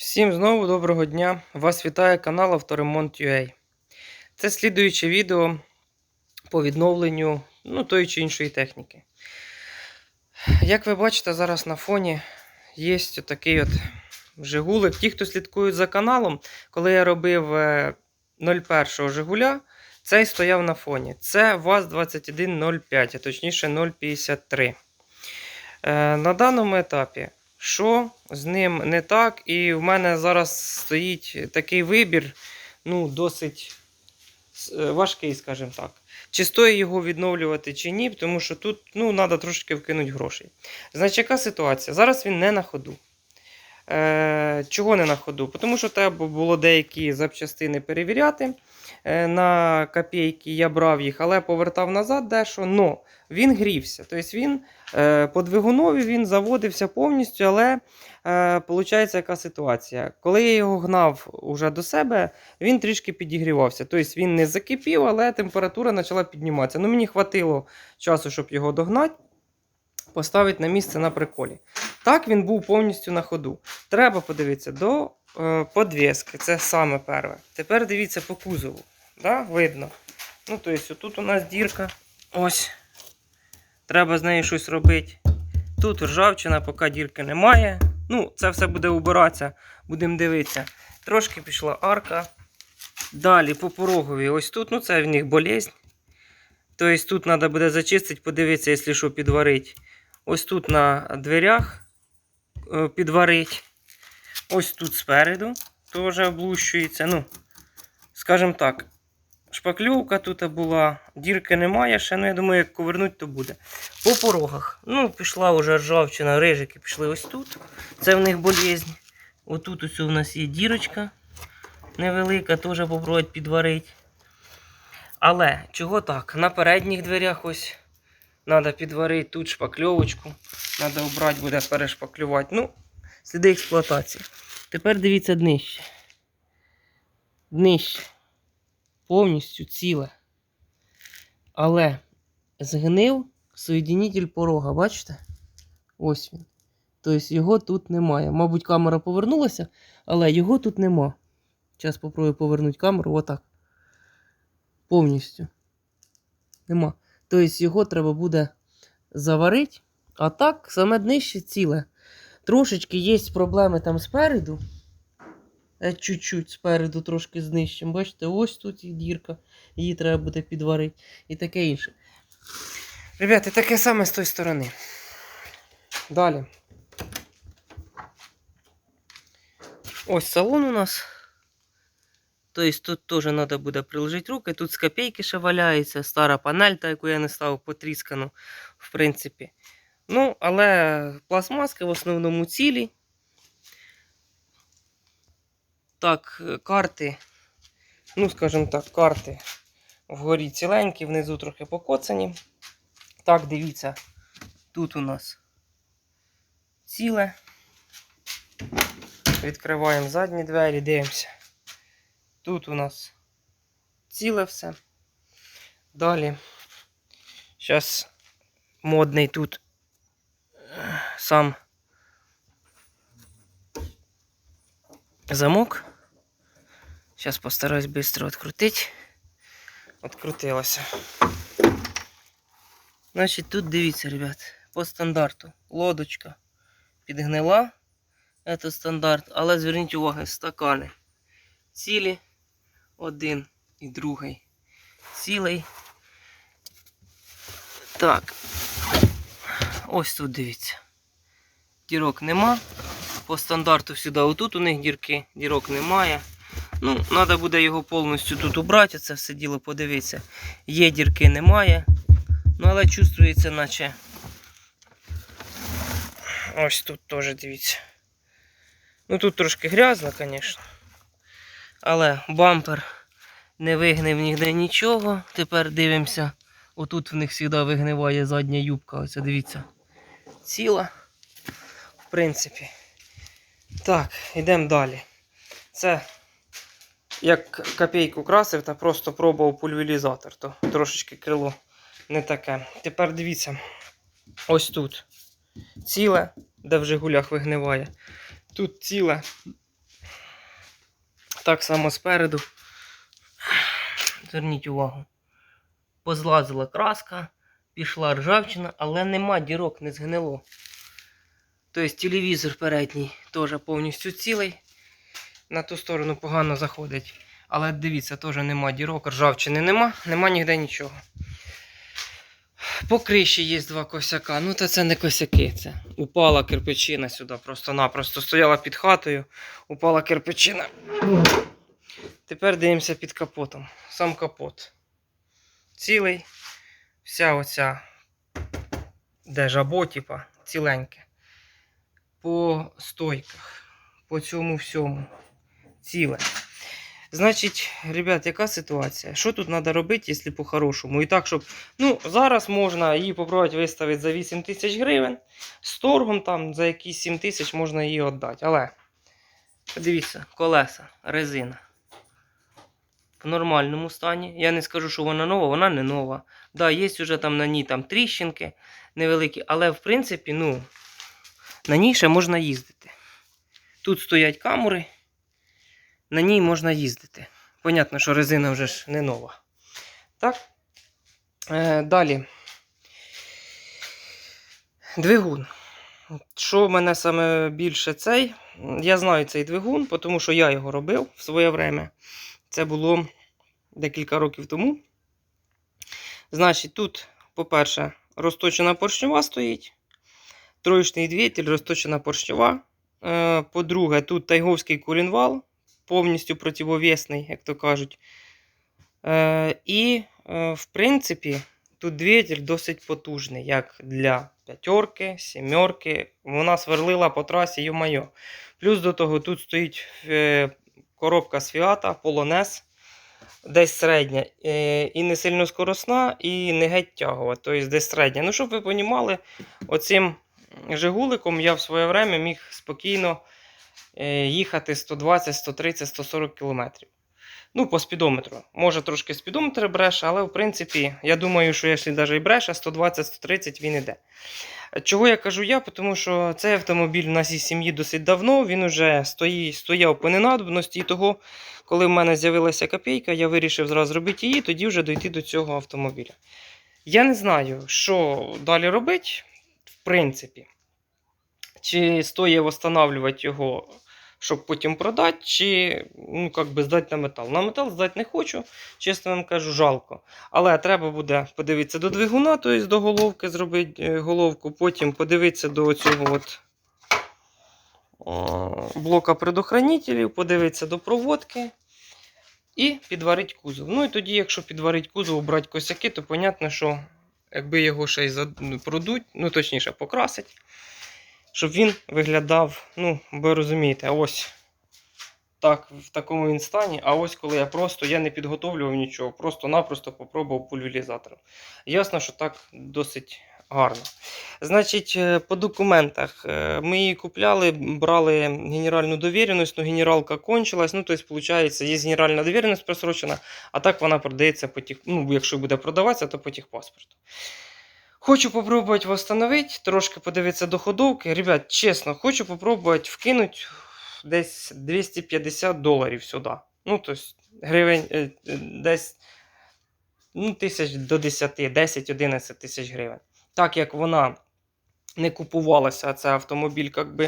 Всім знову доброго дня! Вас вітає канал Авторемонт.ua. Це слідуюче відео по відновленню ну, тої чи іншої техніки. Як ви бачите, зараз на фоні є такий от Жигулик. Ті, хто слідкують за каналом, коли я робив е, 01 Жигуля, цей стояв на фоні. Це ВАЗ-2105, а точніше 053. Е, На даному етапі що з ним не так. І в мене зараз стоїть такий вибір, ну, досить е, важкий, скажімо так. Чи стоїть його відновлювати, чи ні, тому що тут ну, треба трошки вкинути грошей. Значить, яка ситуація? Зараз він не на ходу. Е, чого не на ходу? Тому що треба було деякі запчастини перевіряти. Е, на копійки я брав їх, але повертав назад дещо. Но він грівся. Тобто він е, по двигунові він заводився повністю, але виходить, яка ситуація? Коли я його гнав уже до себе, він трішки підігрівався. Тобто він не закипів, але температура почала підніматися. Ну, мені хватило часу, щоб його догнати. Поставити на місце на приколі. Так він був повністю на ходу. Треба подивитися до е, подвіски. Це саме перше. Тепер дивіться по кузову. Да? Видно. Ну, тобто, тут у нас дірка. Ось. Треба з нею щось робити. Тут ржавчина, поки дірки немає. Ну, це все буде убиратися, будемо дивитися. Трошки пішла арка. Далі по порогові. Ось тут, ну це в них болезнь. Тобто тут треба буде зачистити, подивитися, якщо що підварити. Ось тут на дверях підварити. Ось тут спереду теж облущується. Ну, скажімо так, шпакльовка тут була, дірки немає, ще, ну я думаю, як ковернуть, то буде. По порогах. Ну, пішла вже ржавчина, рижики пішли ось тут. Це в них болезнь. Отут ось у нас є дірочка невелика, теж попробувати підварити. Але чого так? На передніх дверях ось треба підварити тут шпакльовочку. Треба обрати, буде перешпаклювати. Ну, сліди експлуатації. Тепер дивіться днище. Днище. Повністю ціле. Але згнив соєдинитель порога, бачите? Ось він. Тобто його тут немає. Мабуть, камера повернулася, але його тут нема. Зараз спробую повернути камеру отак. Повністю. Нема. Тобто його треба буде заварити. А так, саме днище ціле. Трошечки є проблеми там спереду. Е, Чуть-чуть спереду трошки з днищем. Бачите, ось тут і дірка. Її треба буде підварити. І таке інше. Ребята, таке саме з тої сторони. Далі. Ось салон у нас. Тобто тут теж треба буде приложити руки. Тут з копійки ще валяється, стара панель, та яку я не ставив, потріскану, в принципі. Ну, але пластмаски в основному цілі. Так, е, карти, ну, скажімо так, карти вгорі ціленькі, внизу трохи покоцані. Так, дивіться, тут у нас ціле. Відкриваємо задні двері, дивимося. Тут у нас ціле все. Далі. Зараз модний тут е, сам замок. Зараз постараюсь швидко відкрутити. Открутилося. Значить, тут дивіться, ребят, по стандарту. Лодочка підгнила. Це стандарт, але зверніть увагу, стакани. Цілі один і другий. Цілий. Так. Ось тут дивіться. Дірок нема. По стандарту сюди отут у них дірки, дірок немає. Ну, треба буде його повністю тут убрати, це все діло подивитися. Є дірки, немає. Ну, але чувствується, наче. Ось тут теж дивіться. Ну тут трошки грязно, звісно. Але бампер не вигнив ніде нічого. Тепер дивимося. Отут в них завжди вигниває задня юбка. Оце дивіться. Ціла. В принципі. Так, йдемо далі. Це як копійку красив та просто пробував пульверізатор, то трошечки крило не таке. Тепер дивіться. Ось тут. Ціле, де в Жигулях вигниває. Тут ціле. Так само спереду. Зверніть увагу. Позлазила краска, пішла ржавчина, але нема дірок, не згнило. Тобто телевізор передній теж повністю цілий. На ту сторону погано заходить. Але дивіться, теж нема дірок, ржавчини нема, нема ніде нічого. По криші є два косяка. Ну, та це не косяки. Це упала кирпичина сюди. Просто-напросто стояла під хатою, упала кирпичина. Тепер дивимося під капотом. Сам капот. Цілий. Вся оця де типа, ціленьке. По стойках, по цьому всьому. Ціле. Значить, ребят, яка ситуація? Що тут треба робити, якщо по-хорошому? І так, щоб. Ну, зараз можна її попробувати виставити за 8 тисяч гривень. З торгом там за якісь 7 тисяч можна її віддати. Але подивіться, колеса, резина. В нормальному стані. Я не скажу, що вона нова, вона не нова. Да, є вже там на ній там тріщинки невеликі, але в принципі, ну, на ній ще можна їздити. Тут стоять камери на ній можна їздити. Понятно, що резина вже ж не нова. Так. Е, далі. Двигун. Що в мене саме більше цей? Я знаю цей двигун, тому що я його робив в своє время. Це було декілька років тому. Значить, тут, по-перше, розточена поршнева стоїть. Троєчний двигатель, розточена поршнева. Е, По-друге, тут тайговський кулінвал повністю противовесний, як то кажуть. Е, І, е, в принципі, тут двигатель досить потужний, як для п'ятерки, сімерки. Вона сверлила по трасі, йо-майо. Плюс до того, тут стоїть коробка з Фіата, Полонез, десь середня. Е, І не сильно скоросна, і не геть тягова, тобто десь середня. Ну, щоб ви розуміли, оцим Жигуликом я в своє время міг спокійно е, їхати 120, 130, 140 км. Ну, по спідометру. Може трошки спідометр бреше, але в принципі, я думаю, що якщо навіть і бреше, 120-130 він іде. Чого я кажу я? Тому що цей автомобіль в нас із сім'ї досить давно, він уже стої, стояв по ненадобності. І того, коли в мене з'явилася копійка, я вирішив зразу зробити її, тоді вже дойти до цього автомобіля. Я не знаю, що далі робити, в принципі. Чи стоїть встановлювати його, щоб потім продати, чи ну, как би здати на метал. На метал здати не хочу, чесно вам кажу, жалко. Але треба буде подивитися до двигуна, тобто до головки зробити е, головку, потім подивитися до цього от, блока предохранителів, подивитися до проводки. І підварити кузов. Ну і тоді, якщо підварити кузов, брати косяки, то понятно, що якби його ще й продуть, ну точніше покрасить, щоб він виглядав, ну, ви розумієте, ось так, в такому він стані. А ось коли я просто я не підготовлював нічого, просто-напросто попробував пульверізатором. Ясно, що так досить гарно. Значить, е, по документах е, ми її купляли, брали генеральну довіреність, ну генералка кончилась. Ну, тобто, виходить, є генеральна довіреність просрочена, а так вона продається по тих, ну, якщо буде продаватися, то по техпаспорту. Хочу попробувати встановити, трошки подивитися до ходовки. Ребят, чесно, хочу попробувати вкинути десь 250 доларів сюди. Ну, тобто, гривень е, е, десь ну, тисяч до 10, 10-11 тисяч гривень. Так як вона не купувалася, а це автомобіль, як би.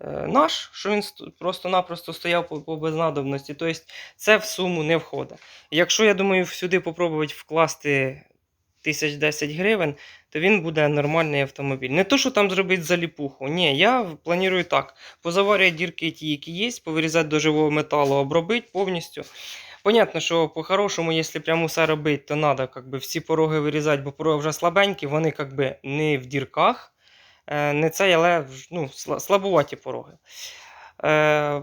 е, Наш, що він просто-напросто стояв по, по безнадобності. Тобто це в суму не входить. Якщо я думаю, сюди попробувати вкласти тисяч 10 гривень, то він буде нормальний автомобіль. Не то, що там зробити заліпуху. Ні, я планую так: позаварювати дірки ті, які є, повирізати до живого металу, обробити повністю. Понятно, що по-хорошому, якщо прямо все робити, то треба би, всі пороги вирізати, бо пороги вже слабенькі, вони как би, не в дірках. Е, не цей, але ну, слабуваті пороги. Е,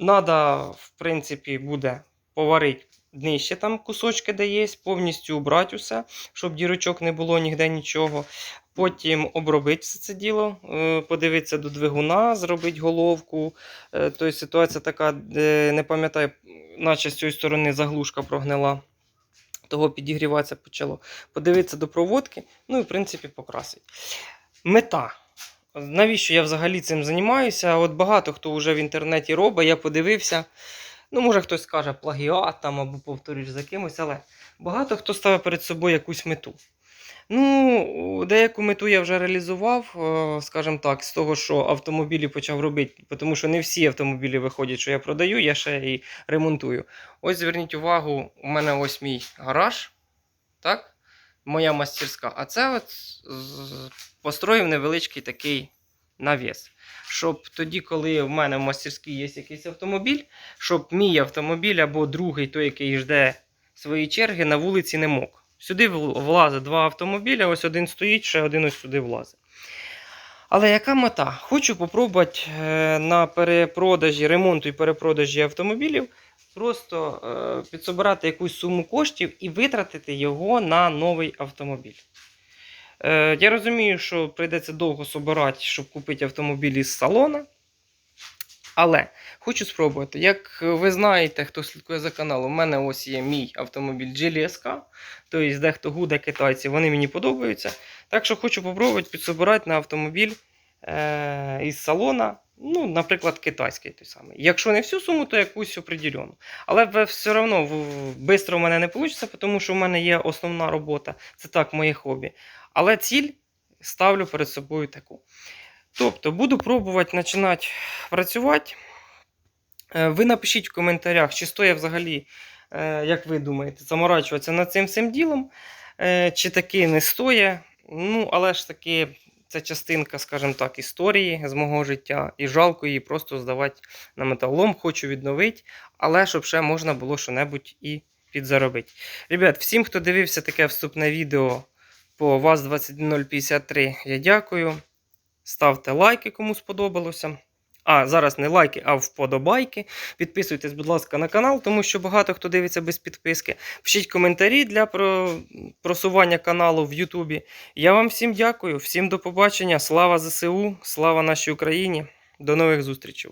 Надо, в принципі, буде поварити нижче там кусочки, де повністю убрати усе, щоб дірочок не було ніде нічого. Потім обробити все це діло, е, подивитися до двигуна, зробити головку. Тобто ситуація така, де не пам'ятаю, наче з цієї сторони заглушка прогнила. Того підігріватися почало. Подивитися до проводки, ну і в принципі покрасити. Мета. Навіщо я взагалі цим займаюся? От багато хто вже в інтернеті робить, я подивився. Ну, може хтось скаже плагіат там або повторюєш за кимось, але багато хто ставить перед собою якусь мету. Ну, деяку мету я вже реалізував, е, скажімо так, з того, що автомобілі почав робити, тому що не всі автомобілі виходять, що я продаю, я ще і ремонтую. Ось зверніть увагу, у мене ось мій гараж, так? Моя мастерська. А це от построїв невеличкий такий навіс. Щоб тоді, коли в мене в мастерській є якийсь автомобіль, щоб мій автомобіль або другий, той, який жде свої черги, на вулиці не мог. Сюди влазить два автомобіля, ось один стоїть, ще один ось сюди влазить. Але яка мета? Хочу попробувати е, на перепродажі, ремонту і перепродажі автомобілів просто е, підсобирати якусь суму коштів і витратити його на новий автомобіль. Е, я розумію, що прийдеться довго собирати, щоб купити автомобіль із салона. Але хочу спробувати. Як ви знаєте, хто слідкує за каналом, у мене ось є мій автомобіль GLSK. Тобто, дехто гуде китайці, вони мені подобаються. Так що хочу спробувати підсобирати на автомобіль е- із салона. Ну, наприклад, китайський той самий. Якщо не всю суму, то якусь определену. Але все одно швидко в мене не вийде, тому що в мене є основна робота. Це так, моє хобі. Але ціль ставлю перед собою таку. Тобто, буду пробувати починати працювати. Е, Ви напишіть в коментарях, чи стоїть взагалі, е, як ви думаєте, заморачуватися над цим всім ділом, е, чи таки не стоїть. Ну, але ж таки, це частинка, скажімо так, історії з мого життя, і жалко її просто здавати на металолом, хочу відновити, але щоб ще можна було що-небудь і підзаробити. Ребят, всім, хто дивився таке вступне відео по ВАЗ-21053, я дякую. Ставте лайки, кому сподобалося. А, зараз не лайки, а вподобайки. Підписуйтесь, будь ласка, на канал, тому що багато хто дивиться без підписки. Пишіть коментарі для просування каналу в Ютубі. Я вам всім дякую, всім до побачення. Слава ЗСУ, слава нашій Україні. До нових зустрічей.